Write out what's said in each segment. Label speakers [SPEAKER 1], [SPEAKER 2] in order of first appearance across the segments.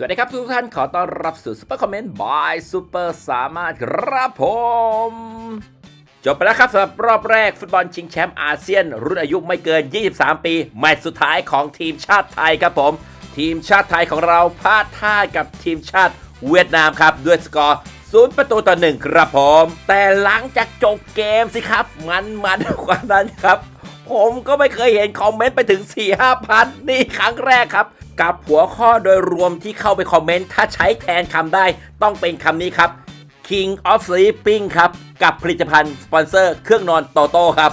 [SPEAKER 1] สวัสดีครับทุกท่านขอต้อนรับสู่ซุปเปอร์คอมเมนต์บายซูเปอร์สามารถครับผม จบไปแล้วครับสำหรับรอบแรกฟุตบอลชิงแชมป์อาเซียน รุ่นอายุไม่เกิน 23 ปีแมตช์สุดท้ายของทีมชาติไทยครับผม ทีมชาติไทยของเราพลาดท่ากับทีมชาติเวียดนามครับ ด้วยสกอร์ศูนย์ประตูต่อหนึ่งครับผม แต่หลังจากจบเกมสิครับ มันมันกว่านั้นครับ ผมก็ไม่เคยเห็นคอมเมนต์ไปถึง4 5พันนี่ครั้งแรกครับ กับหัวข้อโดยรวมที่เข้าไปคอมเมนต์ ถ้าใช้แทนคำได้ต้องเป็นคำนี้ครับ King of Sleeping ครับ กับผลิตภัณฑ์สปอนเซอร์เครื่องนอนโตโต้ครับ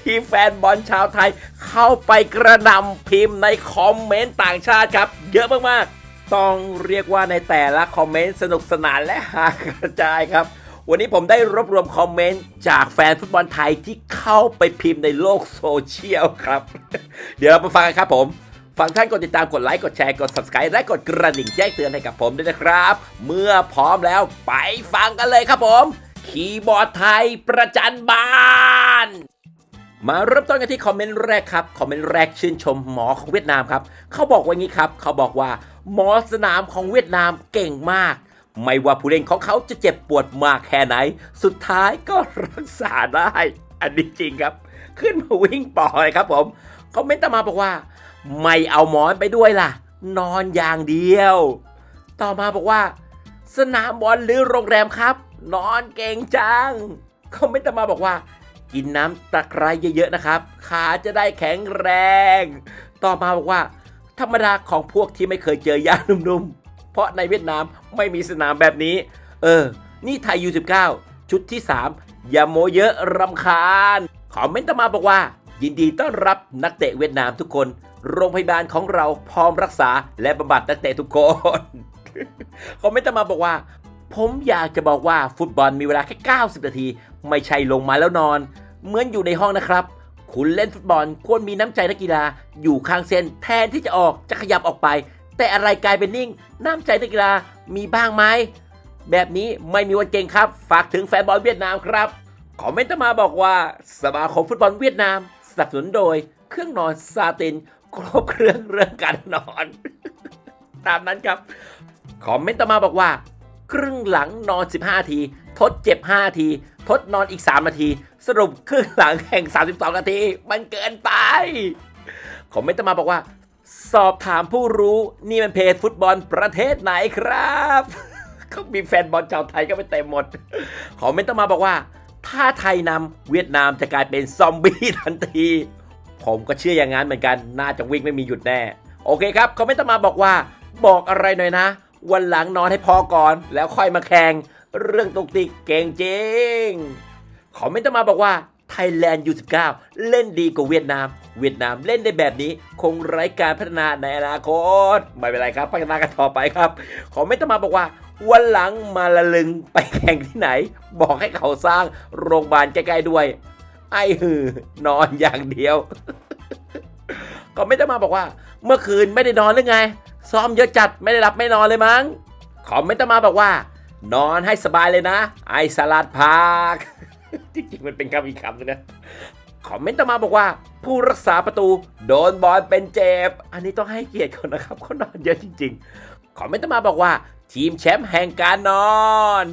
[SPEAKER 1] ที่แฟนบอลชาวไทยเข้าไปกระนำพิมพ์ในคอมเมนต์ต่างชาติครับ เยอะมากๆ ต้องเรียกว่าในแต่ละคอมเมนต์สนุกสนานและหากระจายครับ วันนี้ผมได้รวบรวมคอมเมนต์จากแฟนฟุตบอลไทยที่เข้าไปพิมพ์ในโลกโซเชียลครับ เดี๋ยวเราไปฟังกันครับผมฟังท่านกดติดตามกดไลค์กดแชร์กด subscribe และกดกระดิ่งแจ้งเตือนให้กับผมด้วยนะครับ เมื่อพร้อมแล้วไปฟังกันเลยครับผม คีย์บอร์ดไทยประจันบานมาเริ่มต้นกันที่คอมเมนต์แรกครับ คอมเมนต์แรกชื่นชมหมอของเวียดนามครับ เขาบอกว่างี้ครับ เขาบอกว่า หมอสนามของเวียดนามเก่งมาก ไม่ว่าผู้เล่นของเขาจะเจ็บปวดมากแค่ไหน สุดท้ายก็รักษาได้ อันนี้จริงครับ ขึ้นมาวิ่งปอเลยครับผมคอมเมนต์ต่อมาบอกว่า ไม่เอาหมอนไปด้วยล่ะ นอนอย่างเดียว ต่อมาบอกว่า สนามบอลหรือโรงแรมครับ นอนเก่งจังคอมเมนต์ต่อมาบอกว่า กินน้ำตะไคร้เยอะๆนะครับ ขาจะได้แข็งแรง ต่อมาบอกว่า ธรรมดาของพวกที่ไม่เคยเจอยานุ่มๆ เพราะในเวียดนามไม่มีสนามแบบนี้ เออ นี่ไทยยู19 ชุดที่ 3 อย่าโมเยอะรำคาญคอมเมนต์มาบอกว่า ยินดีต้อนรับนักเตะเวียดนามทุกคน โรงพยาบาลของเราพร้อมรักษาและบำบัดนักเตะทุกคนคอมเมนต์มาบอกว่า ผมอยากจะบอกว่าฟุตบอลมีเวลาแค่ 90 นาที ไม่ใช่ลงมาแล้วนอน เหมือนอยู่ในห้องนะครับคุณเล่นฟุตบอลควรมีน้ำใจนักกีฬาอยู่ข้างเส้นแทนที่จะออกจะขยับออกไป แต่อะไรกลายเป็นนิ่ง น้ำใจนักกีฬามีบ้างไหม แบบนี้ไม่มีวันเก่งครับ ฝากถึงแฟนบอลเวียดนามครับ คอมเมนต์มาบอกว่าสมาคมฟุตบอลเวียดนามสนับสนุนโดย เครื่องนอนซาตินครบเครื่องเรื่องการนอน ตามนั้นครับคอมเมนต์มาบอกว่า ครึ่งหลังนอน 15 ที ทดเจ็บ 5 ที ทดนอนอีก 3 นาที สรุปครึ่งหลังแข่ง 32 นาที มันเกินไปคอมเมนต์มาบอกว่า สอบถามผู้รู้นี่มันเพจฟุตบอลประเทศไหนครับเขามีแฟนบอลชาวไทยก็ไปเต็มหมดคอเมนต์ต่อมาบอกว่า ถ้าไทยนำเวียดนามจะกลายเป็นซอมบี้ทันที ผมก็เชื่ออย่างนั้นเหมือนกัน น่าจะวิ่งไม่มีหยุดแน่ โอเคครับคอมเมนต์ต่อมาบอกว่า บอกอะไรหน่อยนะ วันหลังนอนให้พอก่อน แล้วค่อยมาแข่งเรื่องตุกติกเก่งจริงคอมเมนต์ต่อมาบอกว่า ไทยแลนด์ยู19 เล่นดีกว่าเวียดนาม เวียดนามเล่นได้แบบนี้ คงไร้การพัฒนาในอนาคต ไม่เป็นไรครับ พัฒนากันต่อไปครับคอมเมนต์ต่อมาบอกว่า วันหลังมาละลึงไปแข่งที่ไหน บอกให้เขาสร้างโรงพยาบาลใกล้ๆด้วย ไอ้หือนอนอย่างเดียว ก็ไม่ได้มาบอกว่า เมื่อคืนไม่ได้นอนหรือไง ซ้อมเยอะจัดไม่ได้หลับไม่นอนเลยมั้งคอไมเมนต์มาบอกว่า นอนให้สบายเลยนะ ไอสลัดพัก จริงๆมันเป็นคำอีกคำนึงนะคอมเมนต์ต่อมาบอกว่า ผู้รักษาประตูโดนบอลเป็นเจ็บ อันนี้ต้องให้เกียรติเขานะครับเขานอนเยอะจริงๆ คอมเมนต์ต่อมาบอกว่า ทีมแชมป์แห่งการนอน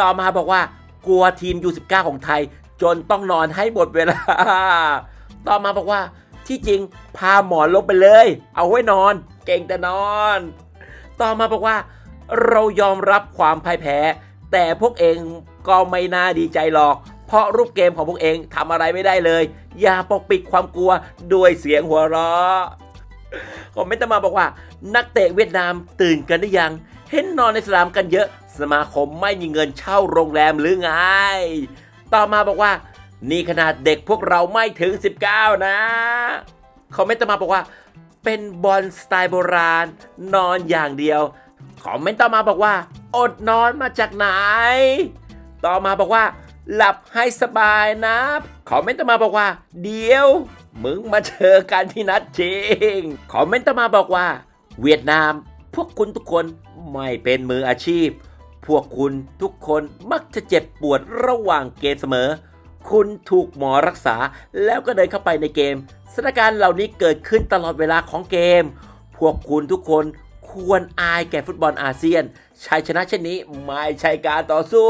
[SPEAKER 1] ต่อมาบอกว่า กลัวทีม U19 ของไทย จนต้องนอนให้หมดเวลา ต่อมาบอกว่าที่จริงพาหมอนลงไปเลย เอาไว้นอน เก่งแต่นอน ต่อมาบอกว่า เรายอมรับความพ่ายแพ้ แต่พวกเองก็ไม่น่าดีใจหรอก เพราะรูปเกมของพวกเองทำอะไรไม่ได้เลย อย่าปกปิดความกลัวด้วยเสียงหัวเราะคอมเมนต์ต่อมาบอกว่า นักเตะเวียดนามตื่นกันหรือยัง เห็นนอนในสนามกันเยอะ สมาคมไม่มีเงินเช่าโรงแรมหรือไง ต่อมาบอกว่า นี่ขนาดเด็กพวกเราไม่ถึง 19 นะคอมเมนต์ต่อมาบอกว่า เป็นบอลสไตล์โบราณ นอนอย่างเดียว คอมเมนต์ต่อมาบอกว่า อดนอนมาจากไหน ต่อมาบอกว่า หลับให้สบายนะคอมเมนต์ต่อมาบอกว่า เดี๋ยว มึงมาเจอกันที่นัดจริงคอมเมนต์ต่อมาบอกว่า เวียดนาม พวกคุณทุกคนไม่เป็นมืออาชีพ พวกคุณทุกคนมักจะเจ็บปวดระหว่างเกมเสมอ คุณถูกหมอรักษาแล้วก็เดินเข้าไปในเกมสถานการณ์เหล่านี้เกิดขึ้นตลอดเวลาของเกมพพวกคุณทุกคน ควรอายแก่ฟุตบอลอาเซียนชัยชนะเช่นนี้ไม่ใช่การต่อสู้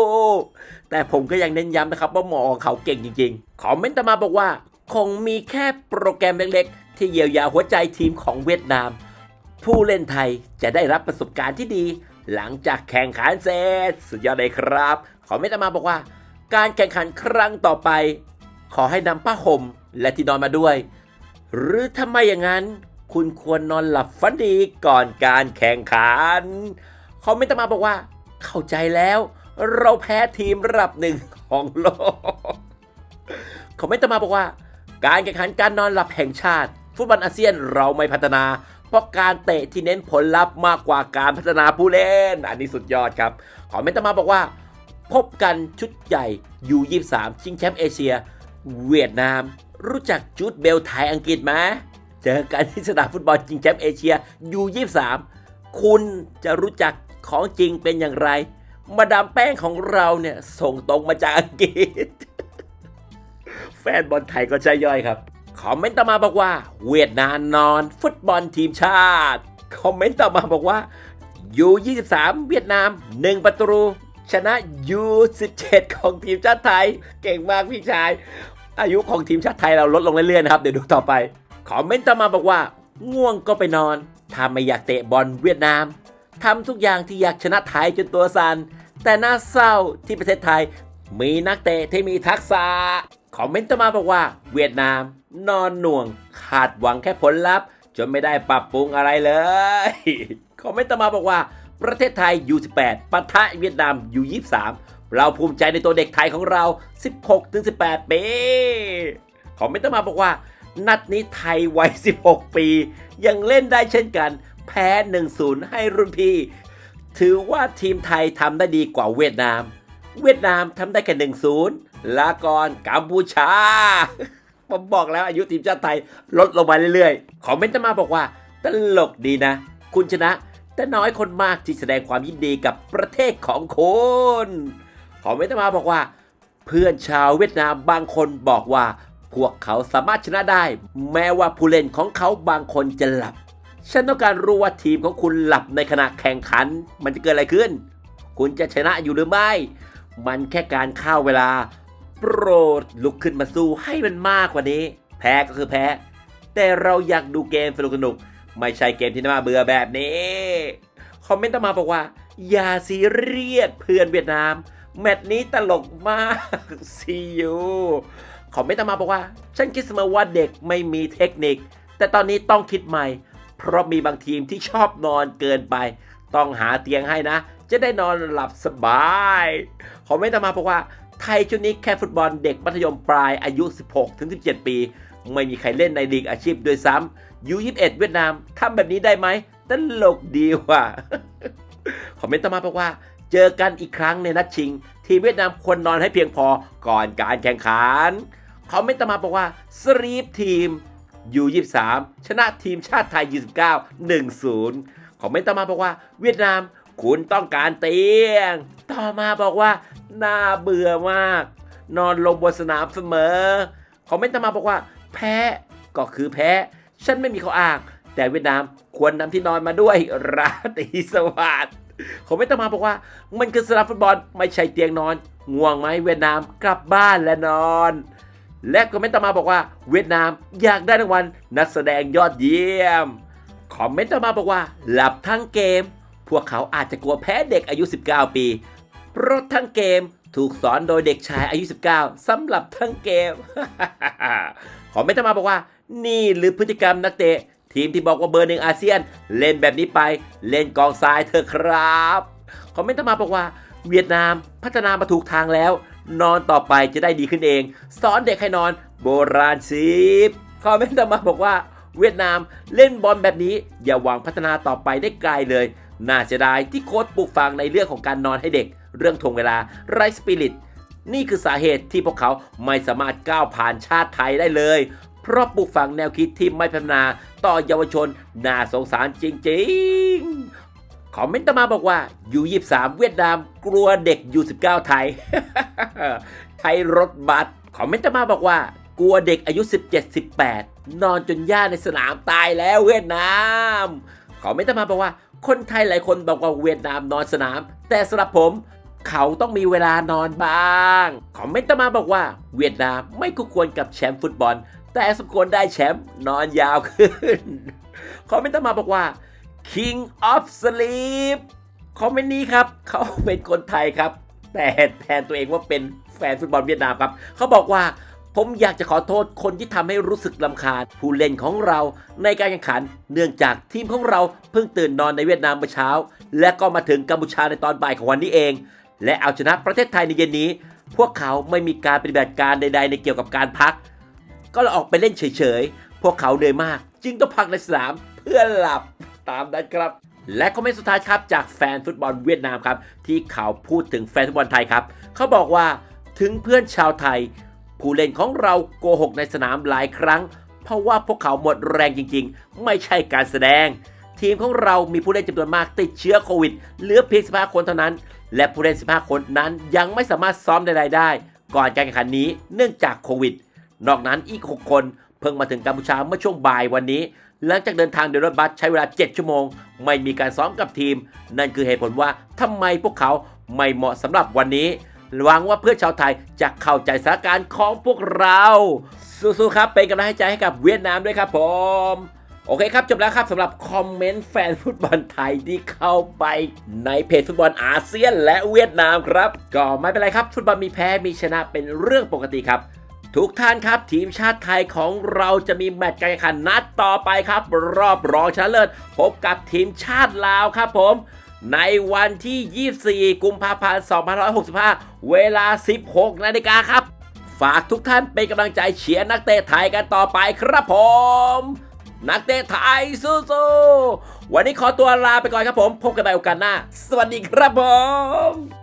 [SPEAKER 1] แต่ผมก็ยังเน้นย้ำนะครับว่าหมอของเขาเก่งจริงๆ คอมเมนต์ต่อมาบอกว่า คงมีแค่โปรแกรมเล็กๆ ที่เยียวยาหัวใจทีมของเวียดนาม ผู้เล่นไทยจะได้รับประสบการณ์ที่ดี หลังจากแข่งขันเสร็จสุดยอดเลยครับขอเมตตามาบอกว่า การแข่งขันครั้งต่อไป ขอให้นำผ้าห่มและที่นอนมาด้วย หรือถ้าไมอย่างนั้น คุณควรนอนหลับฝันดีก่อนการแข่งขันคอมเมนต์มาบอกว่า เข้าใจแล้ว เราแพ้ทีมระดับหนึ่งของโลกคอมเมนต์มาบอกว่า การแข่งขันการนอนหลับแห่งชาติ ฟุตบอลอาเซียนเราไม่พัฒนา เพราะการเตะที่เน้นผลลัพธ์มากกว่าการพัฒนาผู้เล่น อันนี้สุดยอดครับคอมเมนต์มาบอกว่า พบกันชุดใหญ่ยู23ชิงแชมป์เอเชีย เวียดนาม รู้จักจูดเบลไทยอังกฤษไหม เจอกันที่สนามฟุตบอลชิงแชมป์เอเชียยู23คุณจะรู้จักของจริงเป็นอย่างไร มาดามแป้งของเราเนี่ย ส่งตรงมาจากอังกฤษ แฟนบอลไทยก็ใช่ย่อยครับ คอมเมนต์ต่อมาบอกว่า เวียดนามนอน ฟุตบอลทีมชาติ คอมเมนต์ต่อมาบอกว่ายู23 เวียดนาม 1 ประตู ชนะยู17 ของทีมชาติไทย เก่งมากพี่ชาย อายุของทีมชาติไทยเราลดลงเรื่อยๆนะครับ เดี๋ยวดูต่อไป คอมเมนต์ต่อมาบอกว่า ง่วงก็ไปนอน ถ้าไม่อยากเตะบอลเวียดนามทำทุกอย่างที่อยากชนะไทยจนตัวสัน่นแต่น่าเศร้าที่ประเทศไทย มีนักเตะที่มีทักษะคอมเมนต์ต่อมาบอกว่า เวียดนาม นอนหน่วง ขาดหวังแค่ผลลัพธ์ จนไม่ได้ปรับปรุงอะไรเลยคอมเมนต์ต่อมาบอกว่า ประเทศไทย U18 ปะทะเวียดนาม U23 เราภูมิใจในตัวเด็กไทยของเรา 16-18ปีคอมเมนต์ต่อมาบอกว่า นัดนี้ไทยวัย 16 ปี ยังเล่นได้เช่นกัน แพ้ 1-0 ให้รุ่นพี่ ถือว่าทีมไทยทำได้ดีกว่าเวียดนาม เวียดนามทำได้แค่หนึ่งศูนย์ลากรกัมพูชา ผมบอกแล้วอายุทีมชาติไทยลดลงมาเรื่อยๆ คอมเมนต์มาบอกว่า ตลกดีนะ คุณชนะ แต่น้อยคนมากที่แสดงความยินดีกับประเทศของคุณคอมเมนต์มาบอกว่า เพื่อนชาวเวียดนามบางคนบอกว่า พวกเขาสามารถชนะได้ แม้ว่าผู้เล่นของเขาบางคนจะหลับ ฉันต้องการรู้ว่าทีมของคุณหลับในขณะแข่งขัน มันจะเกิดอะไรขึ้น คุณจะชนะอยู่หรือไม่ มันแค่การเข้าเวลา โปรดลุกขึ้นมาสู้ให้มันมากกว่านี้ แพ้ก็คือแพ้ แต่เราอยากดูเกมสนุกๆไม่ใช่เกมที่น่าเบื่อแบบนี้ คอมเมนต์ต่อมาบอกว่า อย่าซีเรียสเพื่อนเวียดนามแมตช์นี้ตลกมากซียู คอมเมนต์มาบอกว่า ฉันคิดเสมอว่าเด็กไม่มีเทคนิค แต่ตอนนี้ต้องคิดใหม่ เพราะมีบางทีมที่ชอบนอนเกินไป ต้องหาเตียงให้นะ จะได้นอนหลับสบายคอมเมนต์มาบอกว่าไทยชุดนี้แค่ฟุตบอลเด็กมัธยมปลายอายุ 16-17 ปี ไม่มีใครเล่นในลีกอาชีพด้วยซ้ำยู21เวียดนามทำแบบนี้ได้ไหมตลกดีว่ะคอมเมนต์ต่อมาบอกว่า เจอกันอีกครั้งในนัดชิง ทีมเวียดนามควรนอนให้เพียงพอก่อนการแข่งขัน คอมเมนต์ต่อมาบอกว่าสรีปทีม U23 ชนะทีมชาติไทย U19 1-0คอมเมนต์ต่อมาบอกว่าเวียดนามคุณต้องการเตียง ต่อมาบอกว่า น่าเบื่อมาก นอนลงบนสนามเสมอคอมเมตตมาบอกว่า แพ้ก็คือแพ้ ฉันไม่มีข้ออ้าง แต่เวียดนามควรนำที่นอนมาด้วยราตรีสวัสดิ์คอมเมต์ต่อมาบอกว่า มันคือสนามฟุตบอลไม่ใช่เตียงนอน ง่วงไหมเวียดนามกลับบ้านและนอน และคอมเมนต์ต่อมาบอกว่าเวียดนามอยากได้รางวัลนักแสดงยอดเยี่ยม คอมเมนต์ต่อมาบอกว่า หลับทั้งเกม พวกเขาอาจจะกลัวแพ้เด็กอายุ 19 ปี เพราะทั้งเกมถูกสอนโดยเด็กชายอายุ 19สำหรับทั้งเกม คอมเมนต์ต่อมาบอกว่า นี่หรือพฤติกรรมนักเตะ ทีมที่บอกว่าเบอร์หนึ่งอาเซียน เล่นแบบนี้ไป เล่นกองทรายเถอะครับ คอมเมนต์ต่อมาบอกว่า เวียดนามพัฒนามาถูกทางแล้ว นอนต่อไปจะได้ดีขึ้นเอง สอนเด็กให้นอนโบราณสิบคอมเมนต์ต่อมาบอกว่า เวียดนามเล่นบอลแบบนี้ อย่าหวังพัฒนาต่อไปได้ไกลเลย น่าเสียดายที่โค้ชปลูกฝังในเรื่องของการนอนให้เด็ก เรื่องทวงเวลาไรสปิริตนี่คือสาเหตุที่พวกเขาไม่สามารถก้าวผ่านชาติไทยได้เลย เพราะปลูกฝังแนวคิดที่ไม่พัฒนาต่อเยาวชน น่าสงสารจริงๆ คอมเมนต์ต่อมาบอกว่ายู23เวียดนามกลัวเด็กยู19ไทย ไทยรถบัสคอมเมนต์ต่อมาบอกว่า กลัวเด็กอายุ 17-18 นอนจนย่าในสนามตายแล้วเวียดนามคอมเมนต์ต่อมาบอกว่า คนไทยหลายคนบอกว่าเวียดนามนอนสนาม แต่สำหรับผมเขาต้องมีเวลานอนบ้างคอมเมนต์ต่อมาบอกว่า เวียดนามไม่คู่ควรกับแชมป์ฟุตบอล แต่สมควรได้แชมป์นอนยาวขึ้นคอมเมนต์ต่อมาบอกว่า King of Sleep คอมเมนต์นี้ครับ เขาเป็นคนไทยครับ แต่แทนตัวเองว่าเป็นแฟนฟุตบอลเวียดนามครับ เขาบอกว่าผมอยากจะขอโทษคนที่ทำให้รู้สึกลำคาญผู้เล่นของเราในการแข่งขัน เนื่องจากทีมของเราเพิ่งตื่นนอนในเวียดนามเมื่อเช้า และก็มาถึงกัมพูชาในตอนบ่ายของวันนี้เอง และเอาชนะประเทศไทยในเย็นนี้ พวกเขาไม่มีการปฏิบัติการใด ๆ ในเกี่ยวกับการพัก ก็เลยออกไปเล่นเฉยๆ พวกเขาเหนื่อยมาก จึงต้องพักในสนามเพื่อหลับ ตามนั้นครับ และคอมเมนต์สุดท้ายครับจากแฟนฟุตบอลเวียดนามครับ ที่เขาพูดถึงแฟนฟุตบอลไทยครับ เขาบอกว่าถึงเพื่อนชาวไทย ผู้เล่นของเราโกหกในสนามหลายครั้ง เพราะว่าพวกเขาหมดแรงจริงๆ ไม่ใช่การแสดง ทีมของเรามีผู้เล่นจำนวนมากติดเชื้อโควิดเหลือเพียง 15 คนเท่านั้น และผู้เล่น 15 คนนั้นยังไม่สามารถซ้อมใดๆได้ ก่อนการแข่งขันนี้เนื่องจากโควิด นอกนั้นอีก 6 คนเพิ่งมาถึงกัมพูชาเมื่อช่วงบ่ายวันนี้ หลังจากเดินทางโดยรถบัสใช้เวลา 7 ชั่วโมง ไม่มีการซ้อมกับทีม นั่นคือเหตุผลว่าทำไมพวกเขาไม่เหมาะสำหรับวันนี้หวังว่าเพื่อนชาวไทยจะเข้าใจสถานการณ์ของพวกเรา สู้ๆครับ เป็นกำลังใจให้กับเวียดนามด้วยครับผม โอเคครับ จบแล้วครับสำหรับคอมเมนต์แฟนฟุตบอลไทยที่เข้าไปในเพจฟุตบอลอาเซียนและเวียดนามครับ ก็ไม่เป็นไรครับ ฟุตบอลมีแพ้มีชนะเป็นเรื่องปกติครับ ทุกท่านครับทีมชาติไทยของเราจะมีแมตช์การแข่งขันนัดต่อไปครับ รอบรองชนะเลิศพบกับทีมชาติลาวครับผม ในวันที่ 24 กุมภาพันธ์ 2565 เวลา 16 นาฬิกาครับ ฝากทุกท่านเป็นกำลังใจเชียร์นักเตะไทยกันต่อไปครับผม นักเตะไทยสู้ๆวันนี้ขอตัวลาไปก่อนครับผม พบกันใหม่โอกาสหน้า สวัสดีครับผม